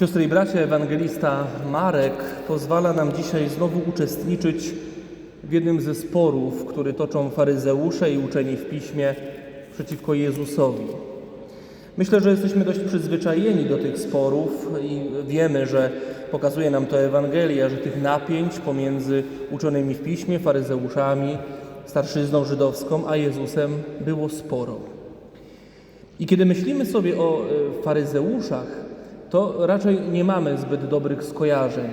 Siostry i bracia, ewangelista Marek pozwala nam dzisiaj znowu uczestniczyć w jednym ze sporów, który toczą faryzeusze i uczeni w piśmie przeciwko Jezusowi. Myślę, że jesteśmy dość przyzwyczajeni do tych sporów i wiemy, że pokazuje nam to Ewangelia, że tych napięć pomiędzy uczonymi w piśmie, faryzeuszami, starszyzną żydowską, a Jezusem było sporo. I kiedy myślimy sobie o e, faryzeuszach, to raczej nie mamy zbyt dobrych skojarzeń,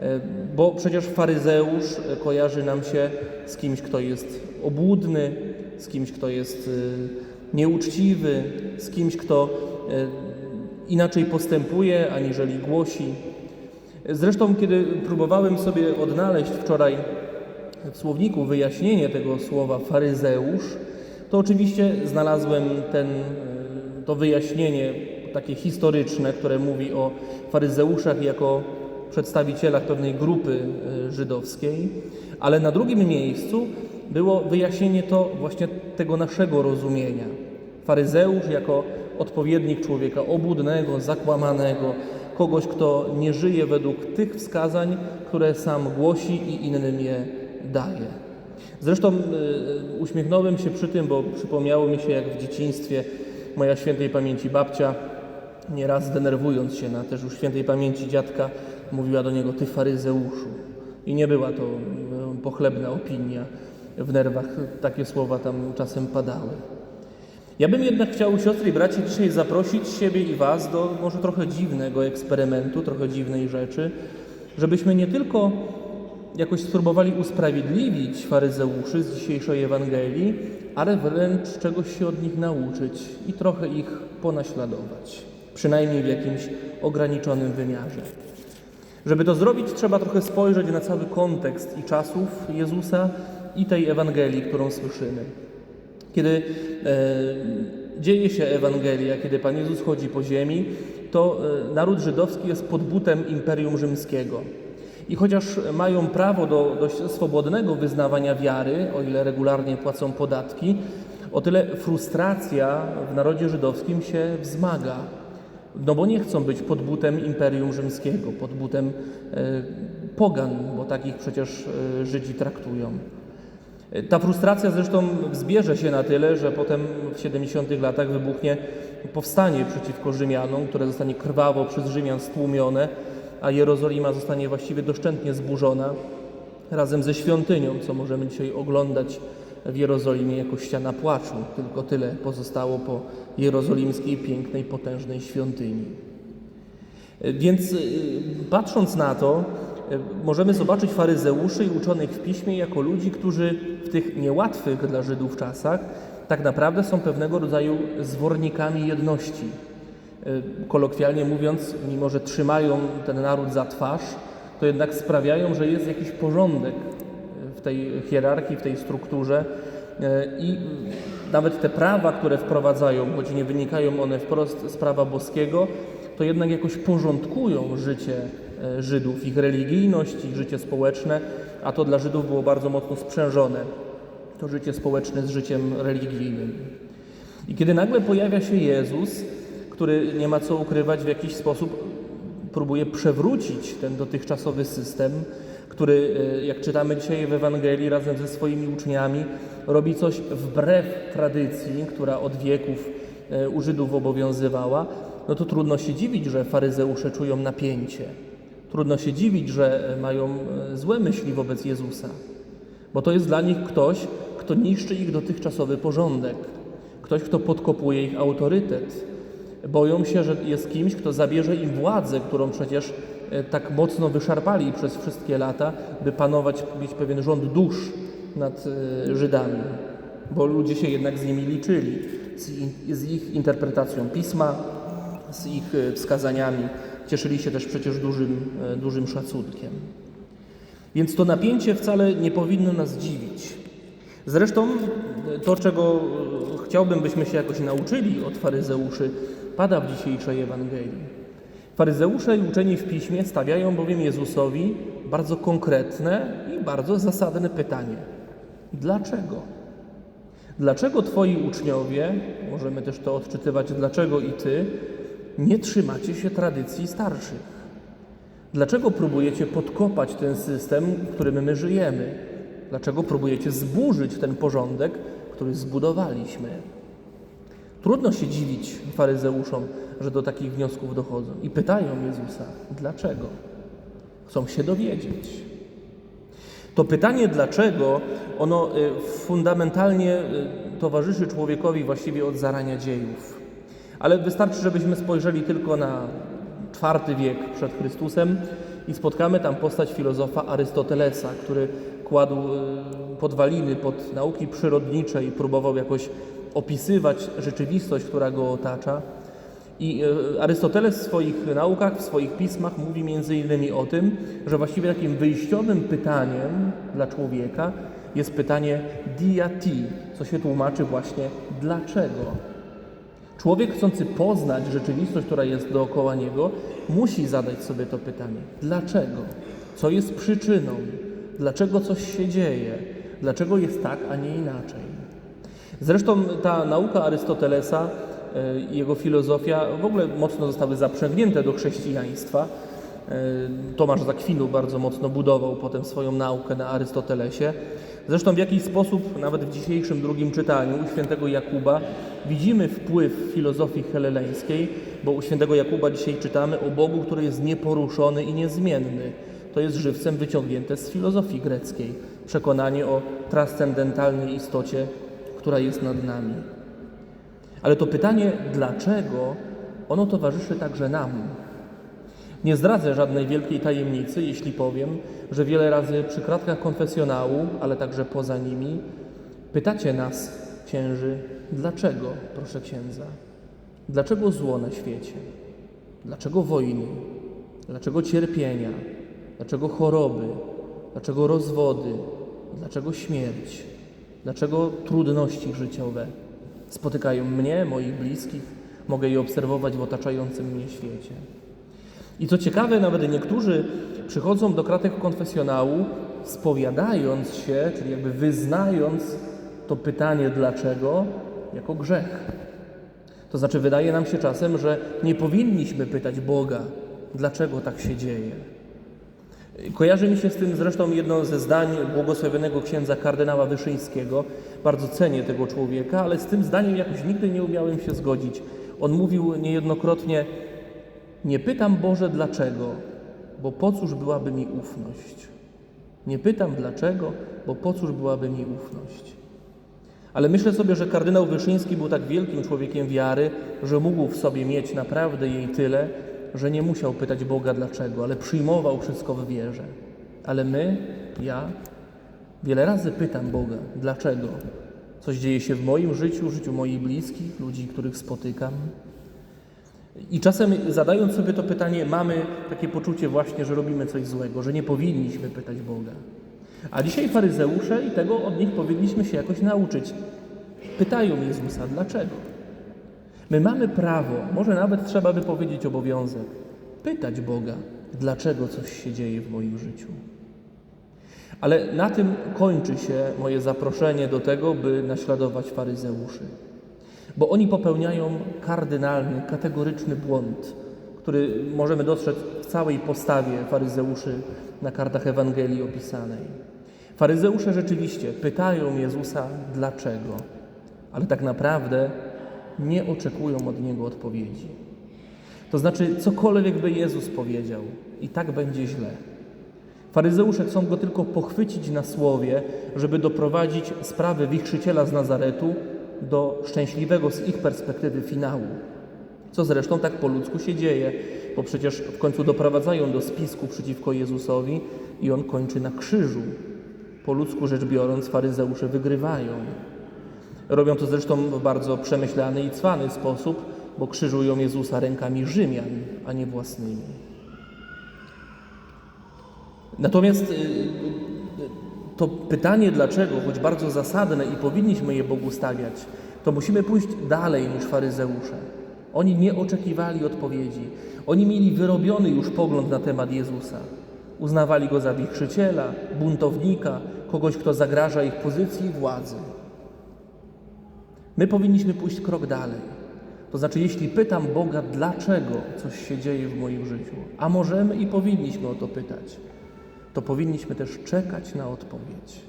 E, bo przecież faryzeusz kojarzy nam się z kimś, kto jest obłudny, z kimś, kto jest e, nieuczciwy, z kimś, kto e, inaczej postępuje, aniżeli głosi. Zresztą, kiedy próbowałem sobie odnaleźć wczoraj w słowniku wyjaśnienie tego słowa faryzeusz, to oczywiście znalazłem ten, to wyjaśnienie takie historyczne, które mówi o faryzeuszach jako przedstawicielach pewnej grupy e, żydowskiej, ale na drugim miejscu było wyjaśnienie to właśnie tego naszego rozumienia. Faryzeusz jako odpowiednik człowieka obłudnego, zakłamanego, kogoś, kto nie żyje według tych wskazań, które sam głosi i innym je daje. Zresztą y, uśmiechnąłem się przy tym, bo przypomniało mi się, jak w dzieciństwie moja świętej pamięci babcia, nieraz denerwując się na też już świętej pamięci dziadka, mówiła do niego: Ty faryzeuszu. I nie była to y, pochlebna opinia. W nerwach takie słowa tam czasem padały. Ja bym jednak chciał, siostry i bracia, dzisiaj zaprosić siebie i Was do może trochę dziwnego eksperymentu, trochę dziwnej rzeczy, żebyśmy nie tylko jakoś spróbowali usprawiedliwić faryzeuszy z dzisiejszej Ewangelii, ale wręcz czegoś się od nich nauczyć i trochę ich ponaśladować, przynajmniej w jakimś ograniczonym wymiarze. Żeby to zrobić, trzeba trochę spojrzeć na cały kontekst i czasów Jezusa i tej Ewangelii, którą słyszymy. Kiedy e, dzieje się Ewangelia, kiedy Pan Jezus chodzi po ziemi, to e, naród żydowski jest pod butem Imperium Rzymskiego. I chociaż mają prawo do dość swobodnego wyznawania wiary, o ile regularnie płacą podatki, o tyle frustracja w narodzie żydowskim się wzmaga. No bo nie chcą być pod butem Imperium Rzymskiego, pod butem e, pogan, bo takich przecież e, Żydzi traktują. Ta frustracja zresztą wzbierze się na tyle, że potem w 70 latach wybuchnie powstanie przeciwko Rzymianom, które zostanie krwawo przez Rzymian stłumione, a Jerozolima zostanie właściwie doszczętnie zburzona razem ze świątynią, co możemy dzisiaj oglądać w Jerozolimie jako ściana płaczu. Tylko tyle pozostało po jerozolimskiej pięknej, potężnej świątyni. Więc y, patrząc na to, y, możemy zobaczyć faryzeuszy i uczonych w piśmie jako ludzi, którzy w tych niełatwych dla Żydów czasach tak naprawdę są pewnego rodzaju zwornikami jedności. Kolokwialnie mówiąc, mimo że trzymają ten naród za twarz, to jednak sprawiają, że jest jakiś porządek tej hierarchii, w tej strukturze i nawet te prawa, które wprowadzają, choć nie wynikają one wprost z prawa boskiego, to jednak jakoś porządkują życie e, Żydów, ich religijność, ich życie społeczne, a to dla Żydów było bardzo mocno sprzężone, to życie społeczne z życiem religijnym. I kiedy nagle pojawia się Jezus, który nie ma co ukrywać, w jakiś sposób próbuje przewrócić ten dotychczasowy system, który, e, jak czytamy dzisiaj w Ewangelii, razem ze swoimi uczniami, robi coś wbrew tradycji, która od wieków e, u Żydów obowiązywała, no to trudno się dziwić, że faryzeusze czują napięcie. Trudno się dziwić, że mają e, złe myśli wobec Jezusa, bo to jest dla nich ktoś, kto niszczy ich dotychczasowy porządek, ktoś, kto podkopuje ich autorytet. Boją się, że jest kimś, kto zabierze im władzę, którą przecież tak mocno wyszarpali przez wszystkie lata, by panować, mieć pewien rząd dusz nad e, Żydami, bo ludzie się jednak z nimi liczyli, z ich, interpretacją pisma, z ich e, wskazaniami. Cieszyli się też przecież dużym, e, dużym szacunkiem. Więc to napięcie wcale nie powinno nas dziwić. Zresztą e, to, czego e, chciałbym, byśmy się jakoś nauczyli od faryzeuszy, pada w dzisiejszej Ewangelii. Faryzeusze i uczeni w piśmie stawiają bowiem Jezusowi bardzo konkretne i bardzo zasadne pytanie: dlaczego? Dlaczego Twoi uczniowie, możemy też to odczytywać, dlaczego i Ty, nie trzymacie się tradycji starszych? Dlaczego próbujecie podkopać ten system, w którym my żyjemy? Dlaczego próbujecie zburzyć ten porządek, który zbudowaliśmy? Trudno się dziwić faryzeuszom, że do takich wniosków dochodzą i pytają Jezusa, dlaczego? Chcą się dowiedzieć. To pytanie dlaczego, ono y, fundamentalnie y, towarzyszy człowiekowi właściwie od zarania dziejów. Ale wystarczy, żebyśmy spojrzeli tylko na IV wiek przed Chrystusem i spotkamy tam postać filozofa Arystotelesa, który kładł y, podwaliny pod nauki przyrodnicze i próbował jakoś opisywać rzeczywistość, która go otacza. I e, Arystoteles w swoich naukach, w swoich pismach mówi między innymi o tym, że właściwie takim wyjściowym pytaniem dla człowieka jest pytanie dia ti, co się tłumaczy właśnie dlaczego. Człowiek chcący poznać rzeczywistość, która jest dookoła niego, musi zadać sobie to pytanie: dlaczego? Co jest przyczyną? Dlaczego coś się dzieje? Dlaczego jest tak, a nie inaczej? Zresztą ta nauka Arystotelesa jego filozofia w ogóle mocno zostały zaprzęgnięte do chrześcijaństwa. E, Tomasz z Akwinu bardzo mocno budował potem swoją naukę na Arystotelesie. Zresztą w jakiś sposób, nawet w dzisiejszym drugim czytaniu u świętego Jakuba, widzimy wpływ filozofii heleleńskiej, bo u świętego Jakuba dzisiaj czytamy o Bogu, który jest nieporuszony i niezmienny. To jest żywcem wyciągnięte z filozofii greckiej. Przekonanie o transcendentalnej istocie która jest nad nami. Ale to pytanie, dlaczego, ono towarzyszy także nam. Nie zdradzę żadnej wielkiej tajemnicy, jeśli powiem, że wiele razy przy kratkach konfesjonału, ale także poza nimi, pytacie nas, księży, dlaczego, proszę księdza? Dlaczego zło na świecie? Dlaczego wojny? Dlaczego cierpienia? Dlaczego choroby? Dlaczego rozwody? Dlaczego śmierć? Dlaczego trudności życiowe spotykają mnie, moich bliskich, mogę je obserwować w otaczającym mnie świecie. I co ciekawe, nawet niektórzy przychodzą do kratek konfesjonału, spowiadając się, czyli jakby wyznając to pytanie dlaczego, jako grzech. To znaczy, wydaje nam się czasem, że nie powinniśmy pytać Boga, dlaczego tak się dzieje. Kojarzy mi się z tym zresztą jedno ze zdań błogosławionego księdza kardynała Wyszyńskiego. Bardzo cenię tego człowieka, ale z tym zdaniem jakoś nigdy nie umiałem się zgodzić. On mówił niejednokrotnie: Nie pytam Boże dlaczego, bo po cóż byłaby mi ufność. Nie pytam dlaczego, bo po cóż byłaby mi ufność. Ale myślę sobie, że kardynał Wyszyński był tak wielkim człowiekiem wiary, że mógł w sobie mieć naprawdę jej tyle, że nie musiał pytać Boga dlaczego, ale przyjmował wszystko w wierze. Ale my, ja, wiele razy pytam Boga, dlaczego? Coś dzieje się w moim życiu, życiu moich bliskich, ludzi, których spotykam. I czasem zadając sobie to pytanie, mamy takie poczucie właśnie, że robimy coś złego, że nie powinniśmy pytać Boga. A dzisiaj faryzeusze i tego od nich powinniśmy się jakoś nauczyć. Pytają Jezusa, dlaczego? My mamy prawo, może nawet trzeba by powiedzieć obowiązek, pytać Boga, dlaczego coś się dzieje w moim życiu. Ale na tym kończy się moje zaproszenie do tego, by naśladować faryzeuszy. Bo oni popełniają kardynalny, kategoryczny błąd, który możemy dostrzec w całej postawie faryzeuszy na kartach Ewangelii opisanej. Faryzeusze rzeczywiście pytają Jezusa dlaczego, ale tak naprawdę nie oczekują od Niego odpowiedzi. To znaczy, cokolwiek by Jezus powiedział, i tak będzie źle. Faryzeusze chcą Go tylko pochwycić na słowie, żeby doprowadzić sprawę wichrzyciela z Nazaretu do szczęśliwego z ich perspektywy finału. Co zresztą tak po ludzku się dzieje, bo przecież w końcu doprowadzają do spisku przeciwko Jezusowi i On kończy na krzyżu. Po ludzku rzecz biorąc, faryzeusze wygrywają. Robią to zresztą w bardzo przemyślany i cwany sposób, bo krzyżują Jezusa rękami Rzymian, a nie własnymi. Natomiast y, to pytanie dlaczego, choć bardzo zasadne i powinniśmy je Bogu stawiać, to musimy pójść dalej niż faryzeusze. Oni nie oczekiwali odpowiedzi. Oni mieli wyrobiony już pogląd na temat Jezusa. Uznawali go za wichrzyciela, buntownika, kogoś, kto zagraża ich pozycji i władzy. My powinniśmy pójść krok dalej. To znaczy, jeśli pytam Boga, dlaczego coś się dzieje w moim życiu, a możemy i powinniśmy o to pytać, to powinniśmy też czekać na odpowiedź.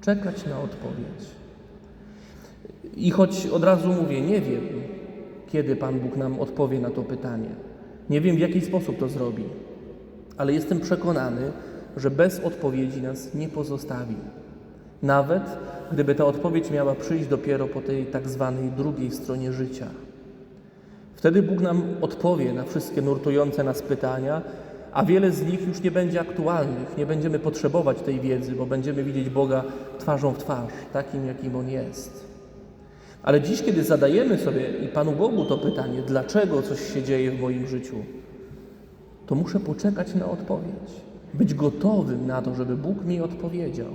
Czekać na odpowiedź. I choć od razu mówię, nie wiem, kiedy Pan Bóg nam odpowie na to pytanie, nie wiem, w jaki sposób to zrobi, ale jestem przekonany, że bez odpowiedzi nas nie pozostawi. Nawet gdyby ta odpowiedź miała przyjść dopiero po tej tak zwanej drugiej stronie życia. Wtedy Bóg nam odpowie na wszystkie nurtujące nas pytania, a wiele z nich już nie będzie aktualnych, nie będziemy potrzebować tej wiedzy, bo będziemy widzieć Boga twarzą w twarz, takim jakim On jest. Ale dziś, kiedy zadajemy sobie i Panu Bogu to pytanie, dlaczego coś się dzieje w moim życiu, to muszę poczekać na odpowiedź. Być gotowym na to, żeby Bóg mi odpowiedział.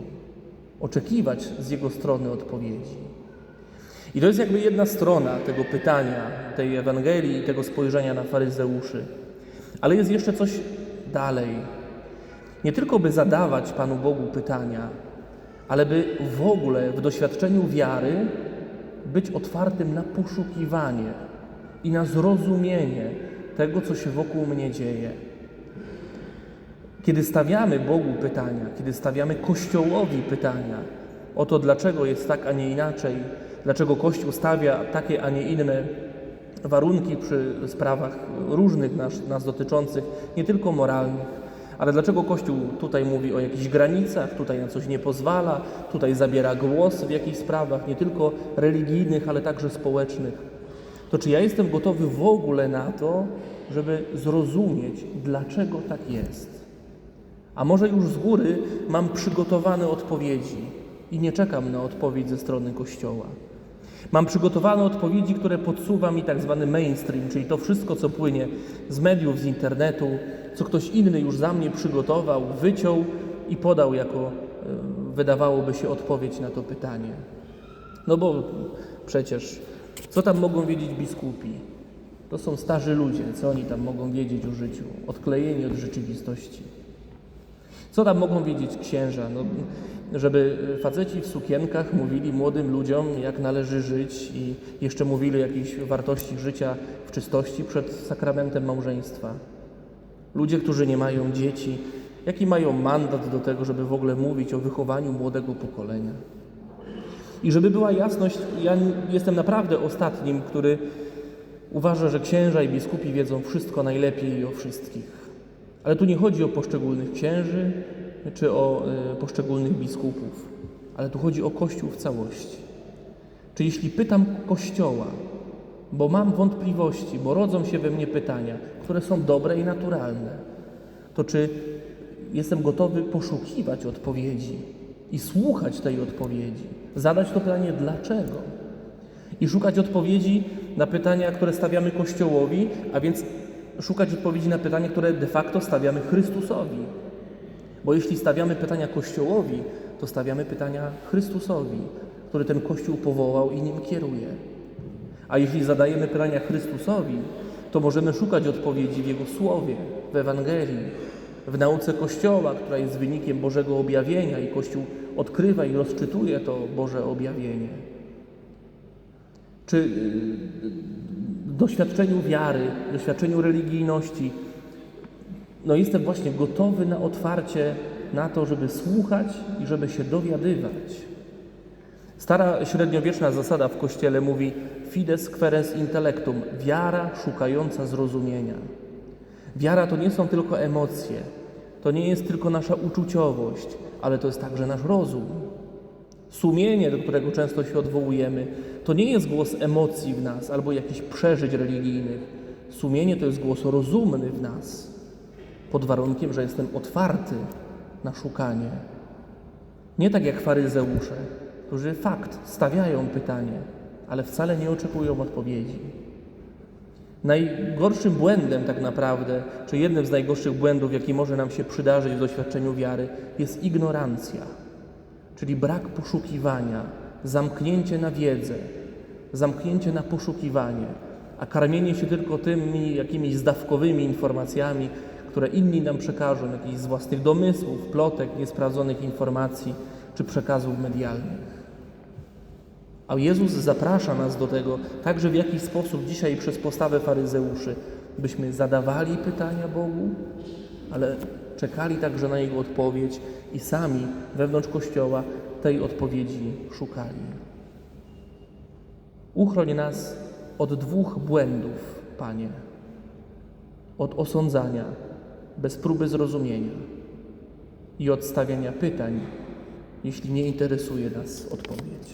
Oczekiwać z Jego strony odpowiedzi. I to jest jakby jedna strona tego pytania, tej Ewangelii tego spojrzenia na faryzeuszy. Ale jest jeszcze coś dalej. Nie tylko by zadawać Panu Bogu pytania, ale by w ogóle w doświadczeniu wiary być otwartym na poszukiwanie i na zrozumienie tego, co się wokół mnie dzieje. Kiedy stawiamy Bogu pytania, kiedy stawiamy Kościołowi pytania o to, dlaczego jest tak, a nie inaczej, dlaczego Kościół stawia takie, a nie inne warunki przy sprawach różnych nas, nas dotyczących, nie tylko moralnych, ale dlaczego Kościół tutaj mówi o jakichś granicach, tutaj na coś nie pozwala, tutaj zabiera głos w jakichś sprawach, nie tylko religijnych, ale także społecznych, to czy ja jestem gotowy w ogóle na to, żeby zrozumieć, dlaczego tak jest? A może już z góry mam przygotowane odpowiedzi i nie czekam na odpowiedź ze strony Kościoła. Mam przygotowane odpowiedzi, które podsuwa mi tak zwany mainstream, czyli to wszystko, co płynie z mediów, z internetu, co ktoś inny już za mnie przygotował, wyciął i podał jako, e, wydawałoby się, odpowiedź na to pytanie. No bo przecież, co tam mogą wiedzieć biskupi? To są starzy ludzie, co oni tam mogą wiedzieć o życiu, odklejeni od rzeczywistości. Co tam mogą wiedzieć księża? No, żeby faceci w sukienkach mówili młodym ludziom, jak należy żyć i jeszcze mówili o jakiejś wartości życia w czystości przed sakramentem małżeństwa. Ludzie, którzy nie mają dzieci, jaki mają mandat do tego, żeby w ogóle mówić o wychowaniu młodego pokolenia? I żeby była jasność, ja jestem naprawdę ostatnim, który uważa, że księża i biskupi wiedzą wszystko najlepiej i o wszystkich. Ale tu nie chodzi o poszczególnych księży czy o y, poszczególnych biskupów, ale tu chodzi o Kościół w całości. Czy jeśli pytam Kościoła, bo mam wątpliwości, bo rodzą się we mnie pytania, które są dobre i naturalne, to czy jestem gotowy poszukiwać odpowiedzi i słuchać tej odpowiedzi, zadać to pytanie dlaczego i szukać odpowiedzi na pytania, które stawiamy Kościołowi, a więc szukać odpowiedzi na pytania, które de facto stawiamy Chrystusowi. Bo jeśli stawiamy pytania Kościołowi, to stawiamy pytania Chrystusowi, który ten Kościół powołał i nim kieruje. A jeśli zadajemy pytania Chrystusowi, to możemy szukać odpowiedzi w Jego Słowie, w Ewangelii, w nauce Kościoła, która jest wynikiem Bożego objawienia i Kościół odkrywa i rozczytuje to Boże objawienie. Czy w doświadczeniu wiary, doświadczeniu religijności, no jestem właśnie gotowy na otwarcie na to, żeby słuchać i żeby się dowiadywać. Stara średniowieczna zasada w Kościele mówi fides queres intellectum, wiara szukająca zrozumienia. Wiara to nie są tylko emocje, to nie jest tylko nasza uczuciowość, ale to jest także nasz rozum. Sumienie, do którego często się odwołujemy, to nie jest głos emocji w nas albo jakichś przeżyć religijnych. Sumienie to jest głos rozumny w nas, pod warunkiem, że jestem otwarty na szukanie. Nie tak jak faryzeusze, którzy fakt stawiają pytanie, ale wcale nie oczekują odpowiedzi. Najgorszym błędem, tak naprawdę, czy jednym z najgorszych błędów, jaki może nam się przydarzyć w doświadczeniu wiary, jest ignorancja, czyli brak poszukiwania, zamknięcie na wiedzę, zamknięcie na poszukiwanie, a karmienie się tylko tymi jakimiś zdawkowymi informacjami, które inni nam przekażą, jakichś z własnych domysłów, plotek, niesprawdzonych informacji czy przekazów medialnych. A Jezus zaprasza nas do tego, także w jakiś sposób dzisiaj przez postawę faryzeuszy, byśmy zadawali pytania Bogu, ale czekali także na Jego odpowiedź i sami wewnątrz Kościoła tej odpowiedzi szukali. Uchroń nas od dwóch błędów, Panie. Od osądzania bez próby zrozumienia i od stawiania pytań, jeśli nie interesuje nas odpowiedź.